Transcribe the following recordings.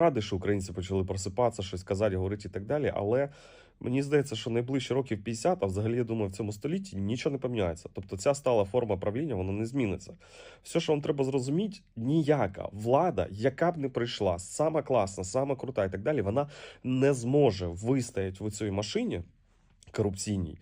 радий, що українці почали просипатися, щось казати, говорити і так далі. Але мені здається, що найближчі років 50, а взагалі я думаю, в цьому столітті нічого не поміняється. Тобто ця стала форма правління, вона не зміниться. Все, що вам треба зрозуміти, ніяка влада, яка б не прийшла, сама класна, сама крута і так далі, вона не зможе вистояти в цій машині корупційній,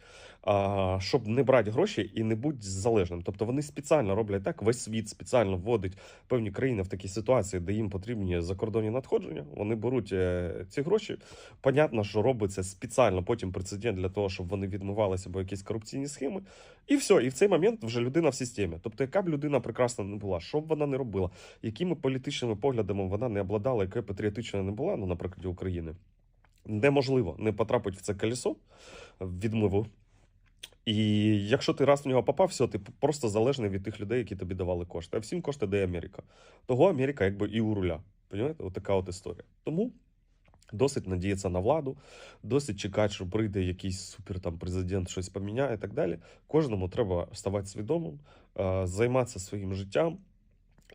щоб не брати гроші і не бути залежним. Тобто вони спеціально роблять так, весь світ спеціально вводить певні країни в такі ситуації, де їм потрібні закордонні надходження. Вони беруть е, ці гроші. Понятно, що робиться спеціально потім прецедент для того, щоб вони відмивалися або якісь корупційні схеми. І все, і в цей момент вже людина в системі. Тобто, яка б людина прекрасна не була, що б вона не робила, якими політичними поглядами вона не обладала, яка патріотична не була, ну, наприклад, України. Неможливо не потрапити в це колесо відмиву. І якщо ти раз в нього попав, все, ти просто залежний від тих людей, які тобі давали кошти. А всім кошти дає Америка. Того Америка якби і у руля. Понімаєте? Отака от історія. Тому досить надіятися на владу, досить чекати, що прийде якийсь супер там президент, щось поміняє і так далі. Кожному треба ставати свідомим, займатися своїм життям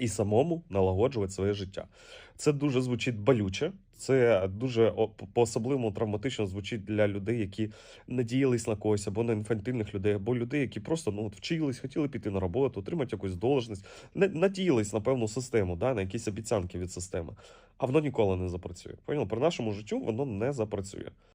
і самому налагоджувати своє життя. Це дуже звучить болюче, це дуже по-особливому травматично звучить для людей, які надіялись на когось, або на інфантильних людей, або людей, які просто ну, от вчились, хотіли піти на роботу, отримати якусь должність, надіялись на певну систему, да, на якісь обіцянки від системи. А воно ніколи не запрацює. Поняли? При нашому життю воно не запрацює.